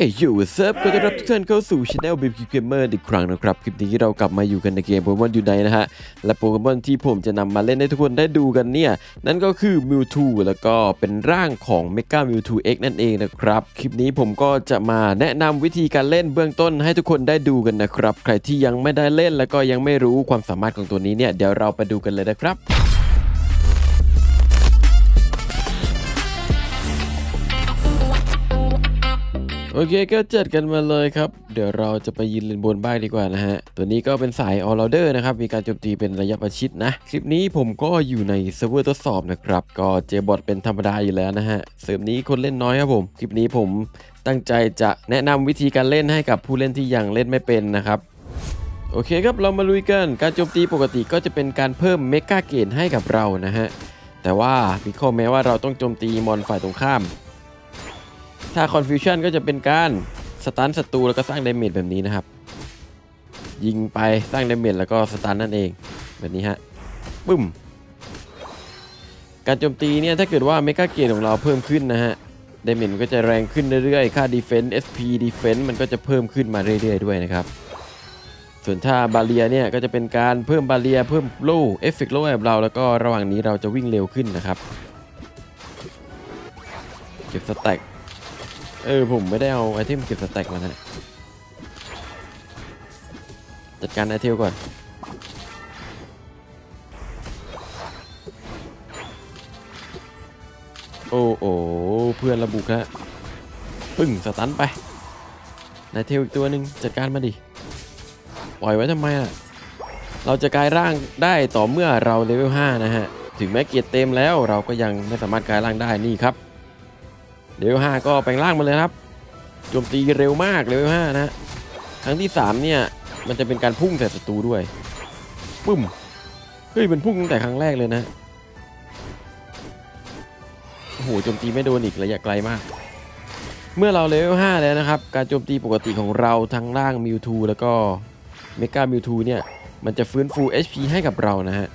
เอ้ยยูเซิร์ฟก็ต้อนรับทุกท่านเข้าสู่ช anel BQ Gamer อีกครั้งนะครับ คลิปนี้เรากลับมาอยู่กันในเกมโปเกมอนยูไนนะฮะ และโปเกมอนที่ผมจะนำมาเล่นให้ทุกคนได้ดูกันเนี่ย นั่นก็คือ Mewtwo แล้วก็เป็นร่างของ Mega Mewtwo X นั่นเองนะครับ คลิปนี้ผมก็จะมาแนะนำวิธีการเล่นเบื้องต้นให้ทุกคนได้ดูกันนะครับ ใครที่ยังไม่ได้เล่นแล้วก็ยังไม่รู้ความสามารถของตัวนี้เนี่ยเดี๋ยวเราไปดูกันเลยนะครับ โอเคก็จัดกันมาเลยครับ เดี๋ยวเราจะไปยืนเลนบนบ้างดีกว่านะฮะ ตัวนี้ก็เป็นสายออลเดอร์นะครับ มีการโจมตีเป็นระยะประชิดนะ คลิปนี้ผมก็อยู่ในเซิร์ฟเวอร์ทดสอบนะครับ ก็เจบอทเป็นธรรมดาอยู่แล้วนะฮะ เซิร์ฟนี้คนเล่นน้อยครับผม คลิปนี้ผมตั้งใจจะแนะนำวิธีการเล่นให้กับผู้เล่นที่ยังเล่นไม่เป็นนะครับโอเคครับเรามาลุยกันการโจมตีปกติก็จะเป็นการเพิ่มเมกาเกนให้กับเรานะฮะแต่ว่ามีข้อแม้ว่าเราต้องโจมตีมอนฝ่ายตรงข้าม ถ้า Confusion ก็จะเป็นการสตันศัตรูแล้วก็สร้างดเมจแบบนี้นะครับ ยิงไปสร้างดเมจแล้วก็สตันนั่นเอง แบบนี้ฮะบึ้ม การโจมตีเนี่ยถ้าเกิดว่าเมกาเกนของเราเพิ่มขึ้นนะฮะดเมจมันก็จะแรงขึ้นเรื่อยๆ ค่า Defense SP Defense มันก็จะเพิ่มขึ้นมาเรื่อยๆ ด้วยนะครับ ส่วนถ้าบาเลียเนี่ยก็จะเป็นการเพิ่มบาเลียเพิ่มโล่เอฟเฟกต์โล่ให้กับเราแล้วก็ระหว่างนี้เราจะวิ่งเร็วขึ้นนะครับ เก็บสแต็ก เออผมไม่ได้เอาไอเทมเก็บสแต็กมานะจัดการไอเทมก่อนโอ้โอเพื่อนระบุฮะปึ้งสตันไปนายเทลอีกตัวหนึ่งจัดการมาดิ ปล่อยไว้ทำไมล่ะ เราจะกลายร่างได้ต่อเมื่อเราเลเวล5นะฮะ ถึงแม้เกียรติเต็มแล้วเราก็ยังไม่สามารถกลายร่างได้นี่ครับ เลเวล5ก็แปลงร่างมาเลยครับโจมตีเร็วมากเลเวล5นะฮะครั้งที่3เนี่ยมันจะเป็นการพุ่งใส่ศัตรูด้วยปึ้มเฮ้ยมันพุ่งตั้งแต่ครั้งแรกเลยนะโอ้โหโจมตีไม่โดนอีกระยะไกลมาก เมื่อเราเลเวล5แล้วนะครับ การโจมตีปกติของเราทั้งร่างมิวทูแล้วก็เมกามิวทูเนี่ยมันจะฟื้นฟู HP ให้กับเรานะฮะ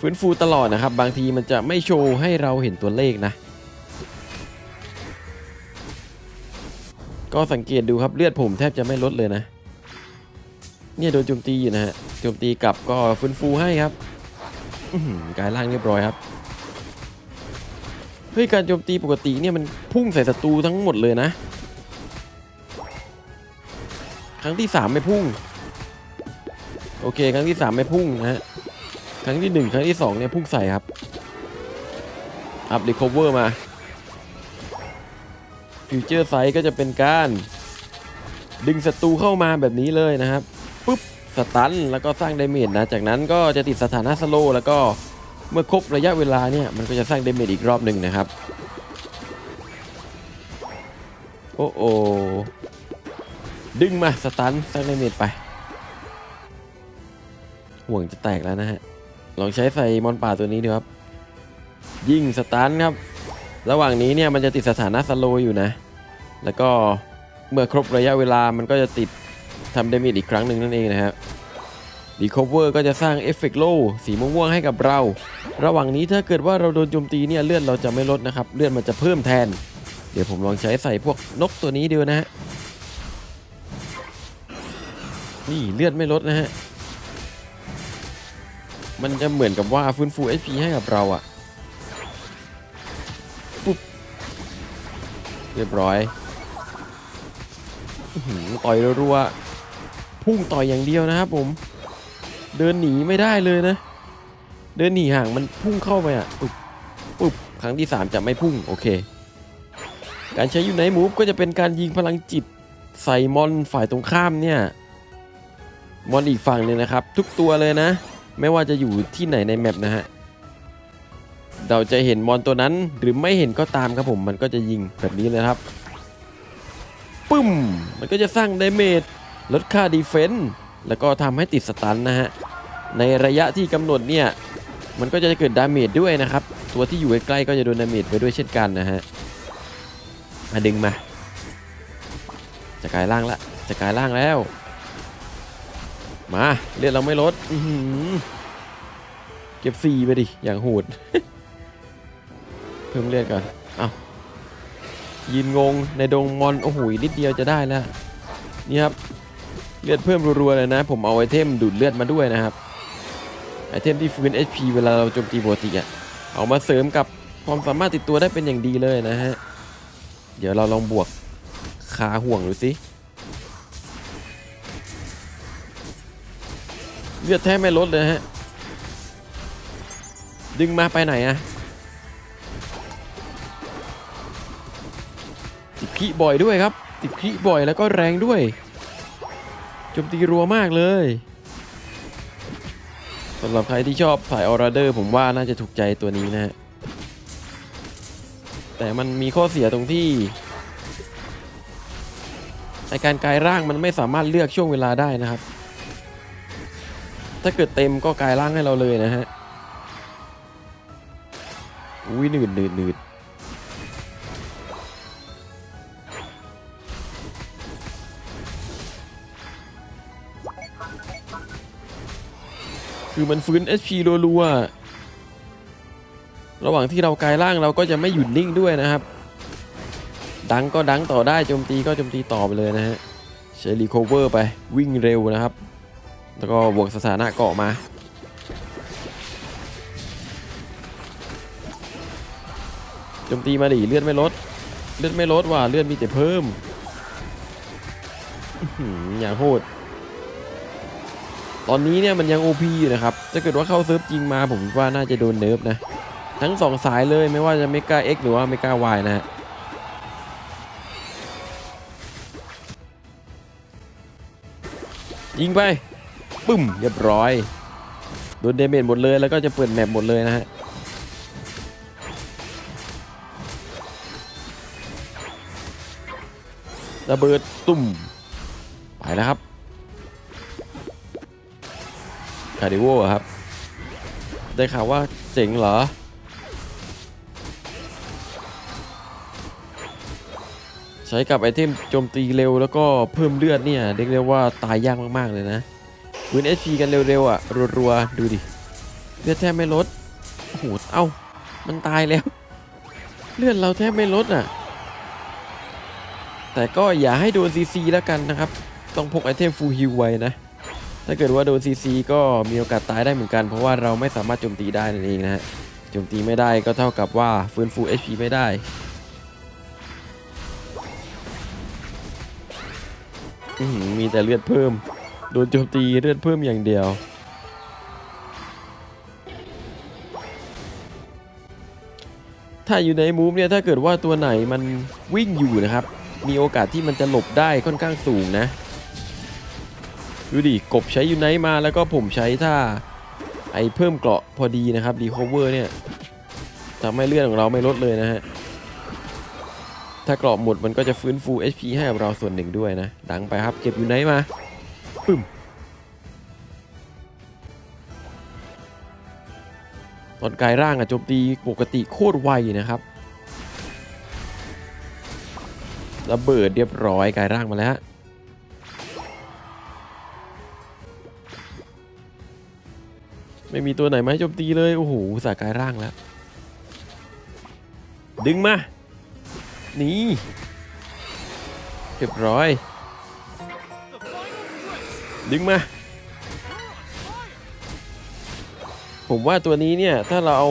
ฟื้นฟูตลอดนะครับ บางทีมันจะไม่โชว์ให้เราเห็นตัวเลขนะ ก็สังเกตดูครับเลือดผมแทบจะไม่ลดเลยนะ เนี่ยโดนโจมตีอยู่นะฮะโจมตีกลับก็ฟื้นฟูให้ครับกายล่างเรียบร้อยครับเฮ้ยการโจมตีปกติเนี่ยมันพุ่งใส่ศัตรูทั้งหมดเลยนะ ครั้งที่ 3 ไม่พุ่ง โอเค ครั้งที่ 3 ไม่พุ่งนะฮะ ครั้งที่ 1 ครั้งที่ 2 เนี่ยพุ่งใส่ครับ อัพรีคอเวอร์มาฟิวเจอร์ไซส์ก็จะเป็นการ ดึงศัตรูเข้ามาแบบนี้เลยนะครับปุ๊บสตันแล้วก็สร้างดเมจนะ จากนั้นก็จะติดสถานะสโลแล้วก็เมื่อครบระยะเวลาเนี่ย มันก็จะสร้างดเมจอีกรอบหนึ่งนะครับ โอ้โอดึงมาสตันสร้างดเมจไป ห่วงจะแตกแล้วนะฮะ ลองใช้ใส่มอนป่าตัวนี้ดูครับ ยิงสตันครับ ระหว่างนี้เนี่ยมันจะติดสถานะสโลอยู่นะ แล้วก็เมื่อครบระยะเวลามันก็จะติดทำเดมิดอีกครั้งหนึ่งนั่นเองนะครับดีคอเวอร์ก็จะสร้างเอฟเฟกต์โลสีม่วงๆให้กับเรา ระหว่างนี้ถ้าเกิดว่าเราโดนโจมตีเนี่ยเลือดเราจะไม่ลดนะครับ เลือดมันจะเพิ่มแทน เดี๋ยวผมลองใช้ใส่พวกนกตัวนี้ดูนะฮะ นี่เลือดไม่ลดนะฮะ มันจะเหมือนกับว่าฟื้นฟู HP ให้กับเราอะปุ๊บเรียบร้อยอื้อหือต่อยรัวพุ่งต่อยอย่างเดียวนะครับผม เดินหนีไม่ได้เลยนะ เดินหนีห่างมันพุ่งเข้าไปอะปุ๊บปุ๊บครั้งที่ 3 จะไม่พุ่งโอเค การใช้อยู่ไนมูฟก็จะเป็นการยิงพลังจิตใส่มอนฝ่ายตรงข้ามเนี่ย มอนอีกฝั่งหนึงนะครับ ทุกตัวเลยนะ ไม่ว่าจะอยู่ที่ไหนในแมปนะฮะเราจะเห็นมอนตัวนั้นหรือไม่เห็นก็ตามครับผมมันก็จะยิงแบบนี้เลยครับปึ้มมันก็จะสร้างดาเมจลดค่าดีเฟนส์แล้วก็ทำให้ติดสตันนะฮะในระยะที่กำหนดเนี่ยมันก็จะเกิดดาเมจด้วยนะครับ ตัวที่อยู่ใกล้ๆก็จะโดนดาเมจไปด้วยเช่นกันนะฮะมาดึงมาจะกลายร่างละจะกลายร่างแล้ว มาเลือดเราไม่ลดเก็บฟรีไปดิ อย่างโหดเพิ่มเลือดก่อน เอายืนงงในดงมอน โอ้โหนิดเดียวจะได้แล้ว นี่ครับ เลือดเพิ่มรัวๆเลยนะ ผมเอาไอเทมดูดเลือดมาด้วยนะครับ ไอเทมที่ฟื้น HP เวลาเราโจมตีปกติอะเอามาเสริมกับความสามารถติดตัวได้เป็นอย่างดีเลยนะฮะ เดี๋ยวเราลองบวกขาห่วงดูสิ เลือดแทบไม่ลดเลยฮะ ดึงมาไปไหนอะติดขี้บ่อยด้วยครับ ติดขี้บ่อยแล้วก็แรงด้วยโจมตีรัวมากเลยสำหรับใครที่ชอบสายออราเดอร์ ผมว่าน่าจะถูกใจตัวนี้นะฮะ แต่มันมีข้อเสียตรงที่ในการกลายร่างมันไม่สามารถเลือกช่วงเวลาได้นะครับ ถ้าเกิดเต็มก็กลายร่างให้เราเลยนะฮะ อุ้ยหนืดหนืดหนืดคือมันฟื้น HP รัวๆ ระหว่างที่เรากลายร่างเราก็จะไม่หยุดนิ่งด้วยนะครับ ดังก็ดังต่อได้โจมตีก็โจมตีต่อไปเลยนะฮะใช้รีโคเวอร์ไปวิ่งเร็วนะครับ แล้วก็บวกสถานะเกาะมา โจมตีมาดิเลือดไม่ลด เลือดไม่ลดว่ะเลือดมีแต่เพิ่ม อย่างโหด ตอนนี้เนี่ยมันยัง OP อยู่นะครับ ถ้าเกิดว่าเข้าเซิร์ฟจริงมาผมว่าน่าจะโดนเนิร์ฟนะ ทั้งสองสายเลยไม่ว่าจะเมกา X หรือว่าเมกาวายนะฮะยิงไป ปึ้มเรียบร้อยโดนเดเมจหมดเลยแล้วก็จะเปิดแมปหมดเลยนะฮะระเบิดตุ่มไปแล้วครับคาร์ดิโวอะครับ ได้ข่าวว่าเจ๋งเหรอใช้กับไอเทมโจมตีเร็วแล้วก็เพิ่มเลือดเนี่ยเรียกได้ว่าตายยากมาก ๆ เลยนะ พื้น HP กันเร็วๆอะรัวๆดูดิเลือดแทบไม่ลดโอ้โหเอ้ามันตายแล้ว เลือดเราแทบไม่ลดอะ แต่ก็อย่าให้โดนซีซีแล้วกันนะครับ ต้องพกไอเทมฟูลฮิวไว้นะ ถ้าเกิดว่าโดนซีซีก็มีโอกาสตายได้เหมือนกัน เพราะว่าเราไม่สามารถโจมตีได้นั่นเองนะฮะโจมตีไม่ได้ก็เท่ากับว่าฟื้นฟู HP ไม่ได้อือมีแต่เลือดเพิ่ม โดนโจมตีเลือดเพิ่มอย่างเดียว ถ้าอยู่ในมูฟเนี่ยถ้าเกิดว่าตัวไหนมันวิ่งอยู่นะครับ มีโอกาสที่มันจะหลบได้ค่อนข้างสูงนะดูดิกบใช้ยูไนมาแล้วก็ผมใช้ท่าไอเพิ่มเกราะพอดีนะครับรีคอเวอร์เนี่ยทำให้เลือดของเราไม่ลดเลยนะฮะ ถ้าเกราะหมดมันก็จะฟื้นฟู HP ให้กับเราส่วนหนึ่งด้วยนะ ดังไปครับเก็บยูไนมา ปึ้มตอนกายร่างอะโจมตีปกติโคตรไวนะครับ ระเบิดเรียบร้อยกายร่างมาแล้วไม่มีตัวไหนมาให้โจมตีเลย โอ้โหสากายร่างแล้ว ดึงมา นี่ เรียบร้อย ดึงมา ผมว่าตัวนี้เนี่ย ถ้าเราเอา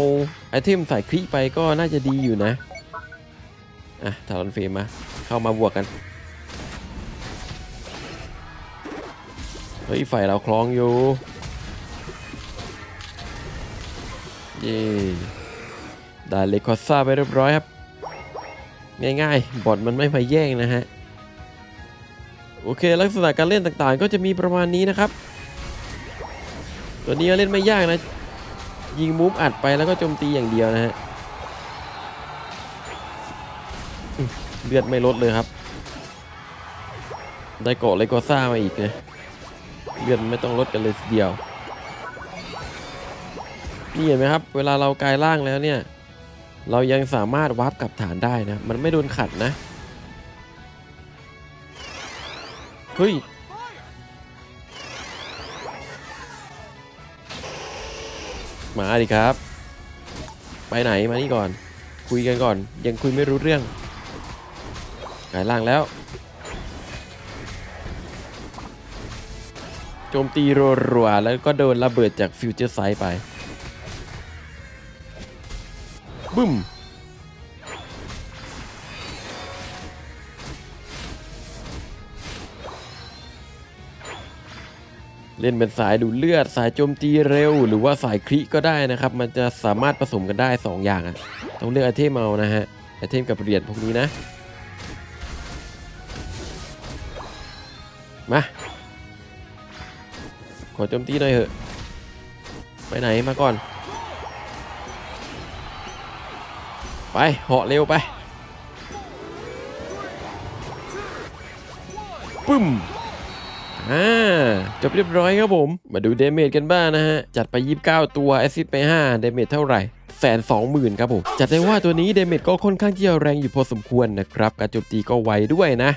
ไอเทมใส่คลิไปก็น่าจะดีอยู่นะ อะทารอนเฟรมมา เข้ามาบวกกัน เฮ้ยไฟเราคล้องอยู่ เย่ได้เลคอซ่าไปเรียบร้อยครับ ง่ายๆ บอทมันไม่มาแย่งนะฮะ โอเค ลักษณะการเล่นต่างๆ ก็จะมีประมาณนี้นะครับ ตัวนี้เล่นไม่ยากนะ ยิงมูฟอัดไปแล้วก็โจมตีอย่างเดียวนะฮะเลือดไม่ลดเลยครับ ได้เกาะเลโกซ่ามาอีกนะเลือดไม่ต้องลดกันเลยทีเดียว นี่เห็นไหมครับ เวลาเรากายร่างแล้วเนี่ย เรายังสามารถวาร์ปกลับฐานได้นะ มันไม่โดนขัดนะ เฮ้ย มาดิครับ ไปไหนมานี่ก่อน คุยกันก่อน ยังคุยไม่รู้เรื่องกายล่างแล้ว โจมตีรัวๆแล้วก็โดนระเบิดจากฟิวเจอร์ไซด์ไป บึ้ม เล่นเป็นสายดูดเลือด สายโจมตีเร็ว หรือว่าสายคริก็ได้นะครับ มันจะสามารถผสมกันได้ 2 อย่างอะต้องเลือกไอเทมเอานะฮะไอเทมกับเหรียญพวกนี้นะมาขอโจมตีหน่อยเถอะ ไปไหนมาก่อน ไปเหาะเร็วไป ปึ้ม อ่าจบเรียบร้อยครับผม มาดูเดเมจกันบ้างนะฮะ จัดไป 29 ตัวแอซิดไป5เดเมจเท่าไหร่แสนสองหมื่นครับผม จัดได้ว่าตัวนี้เดเมจก็ค่อนข้างที่จะแรงอยู่พอสมควรนะครับ การโจมตีก็ไวด้วยนะ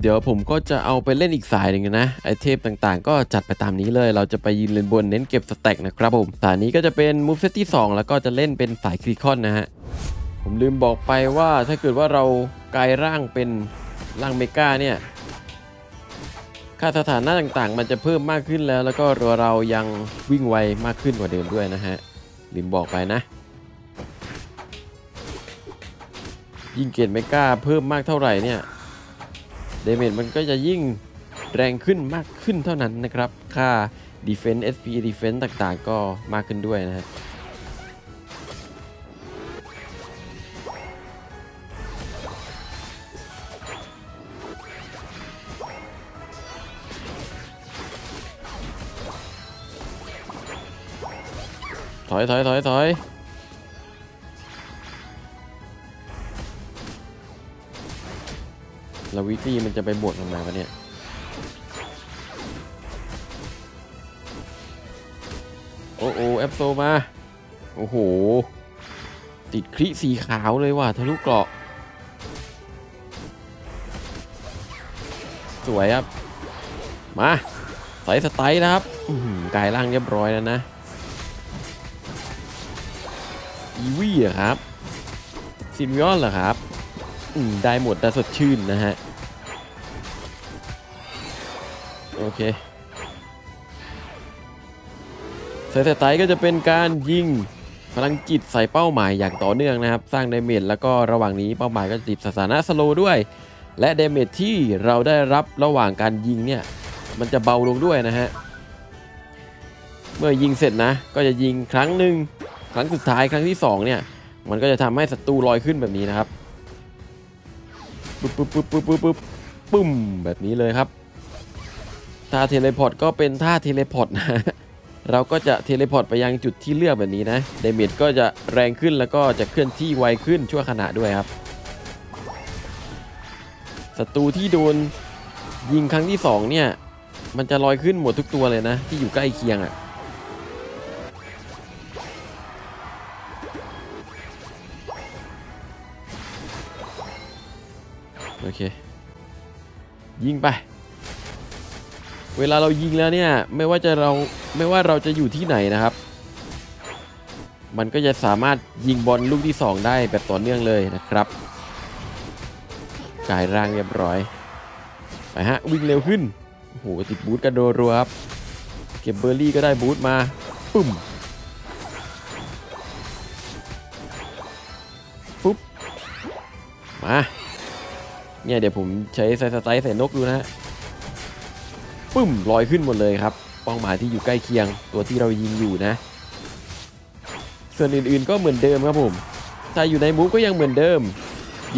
เดี๋ยวผมก็จะเอาไปเล่นอีกสายหนึ่งนะ ไอเทมต่างๆ ก็จัดไปตามนี้เลย เราจะไปยืนเลนบนเน้นเก็บสแต็กนะครับผม สายนี้ก็จะเป็นมูฟเซตที่ 2 แล้วก็จะเล่นเป็นสายคริคอนนะฮะ ผมลืมบอกไปว่าถ้าเกิดว่าเรากลายร่างเป็นร่างเมกาเนี่ย ค่าสถานะต่างๆ มันจะเพิ่มมากขึ้นแล้ว แล้วก็ตัวเรายังวิ่งไวมากขึ้นกว่าเดิมด้วยนะฮะลืมบอกไปนะ ยิ่งเกรดเมกาเพิ่มมากเท่าไหร่เนี่ยเดเมจมันก็จะยิ่งแรงขึ้นมากขึ้นเท่านั้นนะครับ ค่า Defense SP Defense ต่างๆ ก็มากขึ้นด้วยนะฮะ ถอยถอยถอยถอยแล้ววิกกี้มันจะไปบวกทำไมวะเนี่ย โอ้โอแอปโซมา โอ้โห ติดคลิสีขาวเลยว่ะทะลุเกราะ สวยครับ มา ใส่สไตล์นะครับกายร่างเรียบร้อยแล้วนะ อีวี่เหรอครับซิมิออนเหรอครับอืมได้หมดแต่สดชื่นนะฮะ โอเคเซตไตก็จะเป็นการยิงพลังจิตใส่เป้าหมายอย่างต่อเนื่องนะครับ สร้างเดเมจแล้วก็ระหว่างนี้เป้าหมายก็จะติดสถานะสโลด้วย และเดเมจที่เราได้รับระหว่างการยิงเนี่ยมันจะเบาลงด้วยนะฮะ เมื่อยิงเสร็จนะ ก็จะยิงครั้งหนึ่ง ครั้งสุดท้ายครั้งที่ 2 เนี่ย มันก็จะทำให้ศัตรูลอยขึ้นแบบนี้นะครับปุ๊บปุ๊บปุ๊บปุ๊บปุ๊บปุ๊บปุ้มแบบนี้เลยครับท่าเทเลพอร์ตก็เป็นท่าเทเลพอร์ตนะเราก็จะเทเลพอร์ตไปยังจุดที่เลือกแบบนี้นะเดเมจก็จะแรงขึ้นแล้วก็จะเคลื่อนที่ไวขึ้นชั่วขณะด้วยครับศัตรูที่โดนยิงครั้งที่ 2 เนี่ย มันจะลอยขึ้นหมดทุกตัวเลยนะ ที่อยู่ใกล้เคียงอะ่ะ โอเค ยิงไป เวลาเรายิงแล้วเนี่ย ไม่ว่าจะเราไม่ว่าเราจะอยู่ที่ไหนนะครับ มันก็จะสามารถยิงบอลลูกที่ 2 ได้แบบต่อเนื่องเลยนะครับกายร่างเรียบร้อย ไปฮะ วิ่งเร็วขึ้น โอ้โห ติดบูทกระโดรัวครับ เก็บเบอร์รี่ก็ได้บูทมาปุ่มปุ๊บ มา เนี่ยเดี๋ยวผมใช้ไซสไตล์ใส่นกดูนะฮะปึ้มลอยขึ้นหมดเลยครับเป้าหมายที่อยู่ใกล้เคียงตัวที่เรายิงอยู่นะ ส่วนอื่นๆก็เหมือนเดิมครับผมถ้าอยู่ในมูฟก็ยังเหมือนเดิม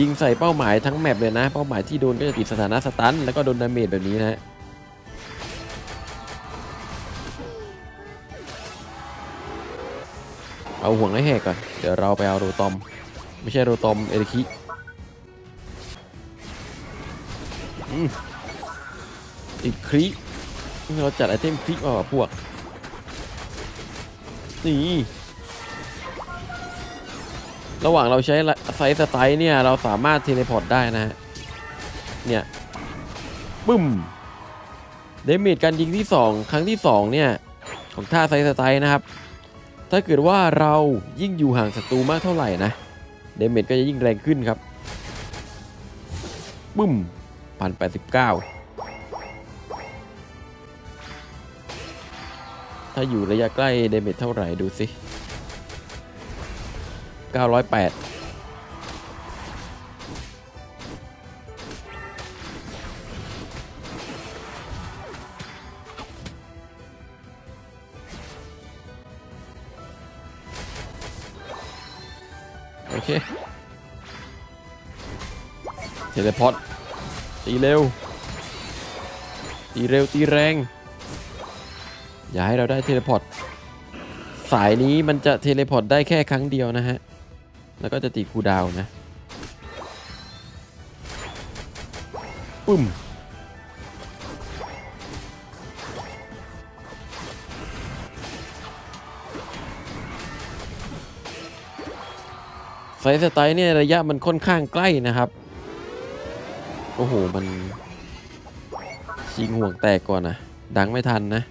ยิงใส่เป้าหมายทั้งแมปเลยนะ เป้าหมายที่โดนก็จะติดสถานะสตันแล้วก็โดนดาเมจแบบนี้นะฮะเอาห่วงให้แหกก่อน เดี๋ยวเราไปเอาโรตอม ไม่ใช่โรตอมเอริคิ อีกคลิเราจัดไอเทมคลิมาว่ะพวก นี่ ระหว่างเราใช้ไซส์สไตล์เนี่ย เราสามารถเทเลพอร์ตได้นะฮะเนี่ยปึ้มเดเมจการยิงที่ 2 ครั้งที่ 2 เนี่ย ของท่าไซส์สไตล์นะครับ ถ้าเกิดว่าเรายิ่งอยู่ห่างศัตรูมากเท่าไหร่นะเดเมจก็จะยิ่งแรงขึ้นครับบึ้ม ถ้าอยู่ระยะใกล้เดเมจเท่าไหร่ดูสิเก้าร้อยแปดโอเค เทเลพอร์ต ตีเร็ว ตีเร็วตีแรง อย่าให้เราได้เทเลพอร์ต สายนี้มันจะเทเลพอร์ตได้แค่ครั้งเดียวนะฮะ แล้วก็จะติดคูดาวนะปึ้มไฟสไตล์เนี่ยระยะมันค่อนข้างใกล้นะครับ โอ้โห มันชิงห่วงแตกก่อนนะดังไม่ทันนะ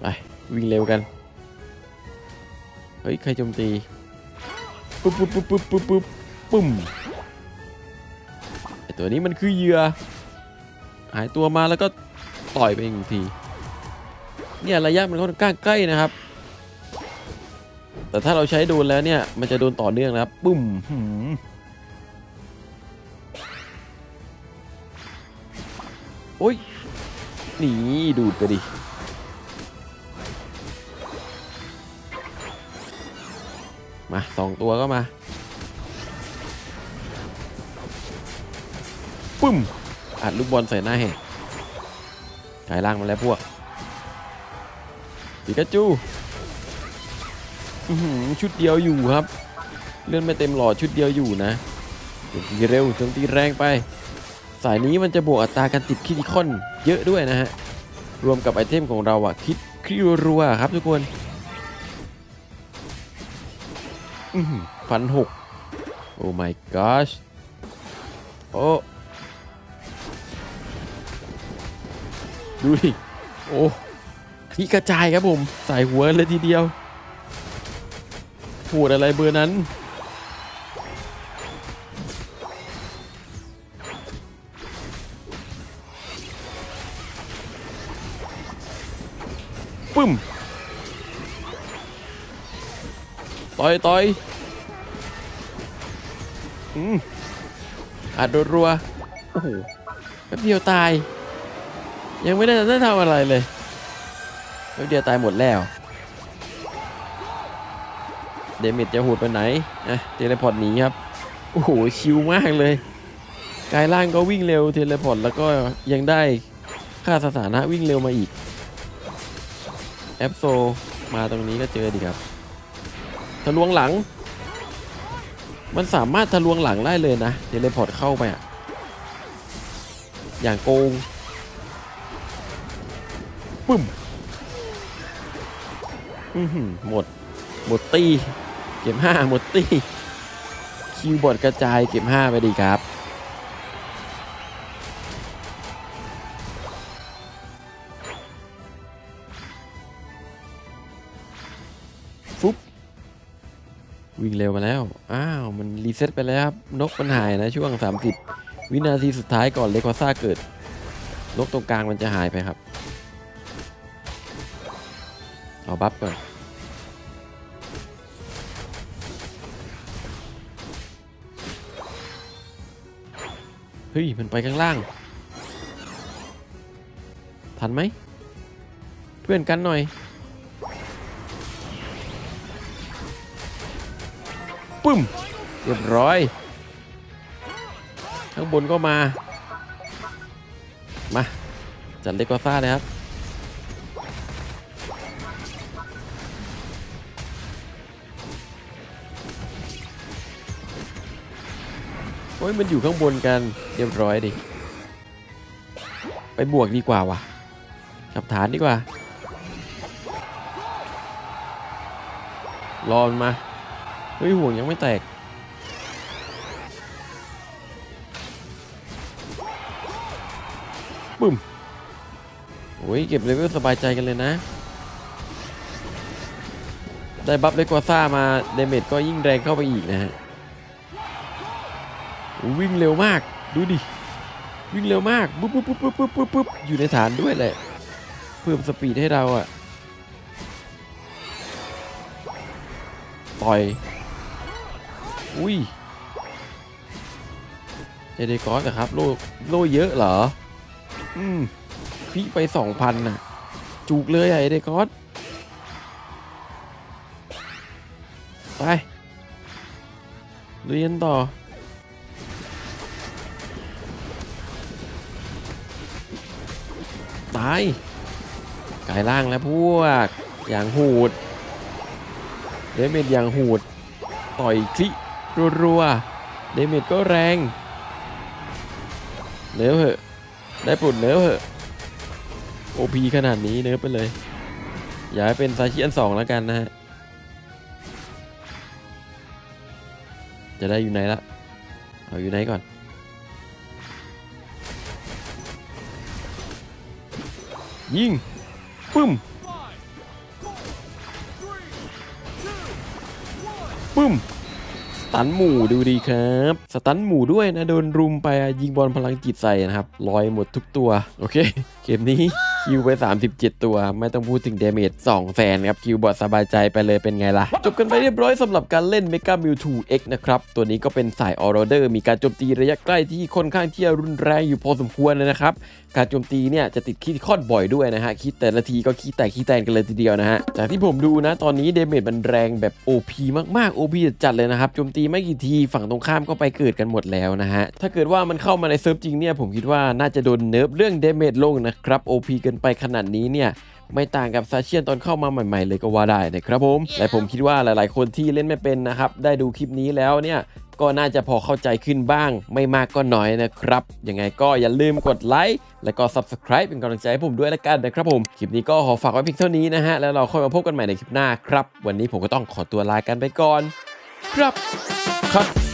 ไป วิ่งเร็วกัน เฮ้ย ใครโจมตี ปุ๊บปุ๊บปุ๊บปุ๊บปุ๊บปุ๊บปุ้มไอตัวนี้มันคือเหยื่อ หายตัวมาแล้วก็ต่อยไปอีกที เนี่ยระยะมันค่อนข้างใกล้นะครับ แต่ถ้าเราใช้โดนแล้วเนี่ย มันจะโดนต่อเนื่องนะครับ ปุ้ม โอ้ยหนีดูดไปดิมาสองตัวก็มาปึ้มอัดลูกบอลใส่หน้าแหกกายล่างมาแล้วพวกปิกาจูชุดเดียวอยู่ครับ เลื่อนไม่เต็มหลอดชุดเดียวอยู่นะตีเร็วโจมตีแรงไป สายนี้มันจะบวกอัตราการติดคิดิคอนเยอะด้วยนะฮะ รวมกับไอเทมของเราอะคิดคริวรัวครับทุกคนพันหกโอ้ my gosh โอ้ดูดิ โอ้ขี้กระจายครับผม ใส่หัวเลยทีเดียวพูดอะไรเบอร์นั้น ปึ้มต่อยต่อยอืมอัดรัวๆโอ้โหแป๊บเดียวตาย ยังไม่ได้ได้ทำอะไรเลยแป๊บเดียวตายหมดแล้ว เดมิดจะหูดไปไหนอะเทเลพอร์ตหนีครับ โอ้โห ชิวมากเลยกายล่างก็วิ่งเร็วเทเลพอร์ตแล้วก็ยังได้ค่าสถานะวิ่งเร็วมาอีก แอปโซมาตรงนี้ก็เจอดีครับ ทะลวงหลัง มันสามารถทะลวงหลังได้เลยนะเทเลพอร์ตเข้าไปอะอย่างโกงปึ้มอือหือหมด หมดตี เก็บห้าหมดตีคิวบอร์ดกระจายเก็บห้าไปดีครับ เซตไปแล้วครับ นกมันหายนะช่วง 30 วินาทีสุดท้ายก่อนเลควาซ่าเกิด นกตรงกลางมันจะหายไปครับ เอาบัฟก่อนเฮ้ย มันไปข้างล่าง ทันไหม เพื่อนกันหน่อย ปึ้ม เรียบร้อย ข้างบนก็มา มา จัดเลกอซ่าเลยครับ โอ้ยมันอยู่ข้างบนกันเรียบร้อยดิ ไปบวกดีกว่าวะกับฐานดีกว่า รอมันมา เฮ้ยห่วงยังไม่แตก ปึ้มโอ้ยเก็บเลเวลสบายใจกันเลยนะ ได้บัฟเลกวาซ่ามาเดเมจก็ยิ่งแรงเข้าไปอีกนะฮะวิ่งเร็วมากดูดิ วิ่งเร็วมากปุ๊บปุ๊บปุ๊บปุ๊บปุ๊บปุ๊บปุ๊บอยู่ในฐานด้วยแหละ เพิ่มสปีดให้เราอะต่อย อุ้ยเจเดกอสอะครับ โลโลเยอะเหรอ อืมพี่ไปสองพันน่ะ จูกเลยไอะเอเดกอสไปเรียนต่อ ตายกายล่างแล้วพวก อย่างหูดเดเมจอย่างหูด ต่อยคลิรัวๆเดเมจก็แรงเนื้อเหอะ ได้ปลดเนื้อเหอะโอพีขนาดนี้เนื้อไปเลย อย่าให้เป็นซาชิอันสองแล้วกันนะฮะ จะได้อยู่ไหนละ เอาอยู่ไหนก่อน ยิง ปึ้ม ปึ้ม ตันหมู่ดูดีครับ สตันหมู่ด้วยนะโดนรุมไปยิงบอลพลังจิตใส่นะครับลอยหมดทุกตัว โอเค เกมนี้ คิวไป 37 ตัว ไม่ต้องพูดถึงเดเมจ2แสนครับ คิวบอดสบายใจไปเลยเป็นไงล่ะ จบกันไปเรียบร้อยสำหรับการเล่น Mega Mewtwo X นะครับ ตัวนี้ก็เป็นสายออร์เดอร์ มีการโจมตีระยะใกล้ที่ค่อนข้างที่จะรุนแรงอยู่พอสมควรเลยนะครับ การโจมตีเนี่ยจะติดคีดคอดบ่อยด้วยนะฮะคีดแต่ละทีก็คีดแตกคีดแตนกันเลยทีเดียวนะฮะจากที่ผมดูนะตอนนี้เดเมจมันแรงแบบ OP มากๆ OP จัดเลยนะครับโจมตีไม่กี่ทีฝั่งตรงข้ามก็ไปเกิดกันหมดแล้วนะฮะถ้าเกิดว่ามันเข้ามาในเซิร์ฟจริงเนี่ยผมคิดว่าน่าจะโดนเนิร์ฟเรื่องเดเมจลงนะครับ OP เกินไปขนาดนี้เนี่ยไม่ต่างกับซาเชียนตอนเข้ามาใหม่ ๆ เลยก็ว่าได้นะครับผมและผมคิดว่าหลายๆ คนที่เล่นไม่เป็นนะครับ ได้ดูคลิปนี้แล้วเนี่ยก็น่าจะพอเข้าใจขึ้นบ้าง ไม่มากก็น้อยนะครับ ยังไงก็อย่าลืมกดไลค์และก็ Subscribe เป็นกำลังใจให้ผมด้วยละกันนะครับผม คลิปนี้ก็ขอฝากไว้เพียงเท่านี้นะฮะ แล้วเราค่อยมาพบกันใหม่ในคลิปหน้าครับ วันนี้ผมก็ต้องขอตัวลากันไปก่อน ครับครับ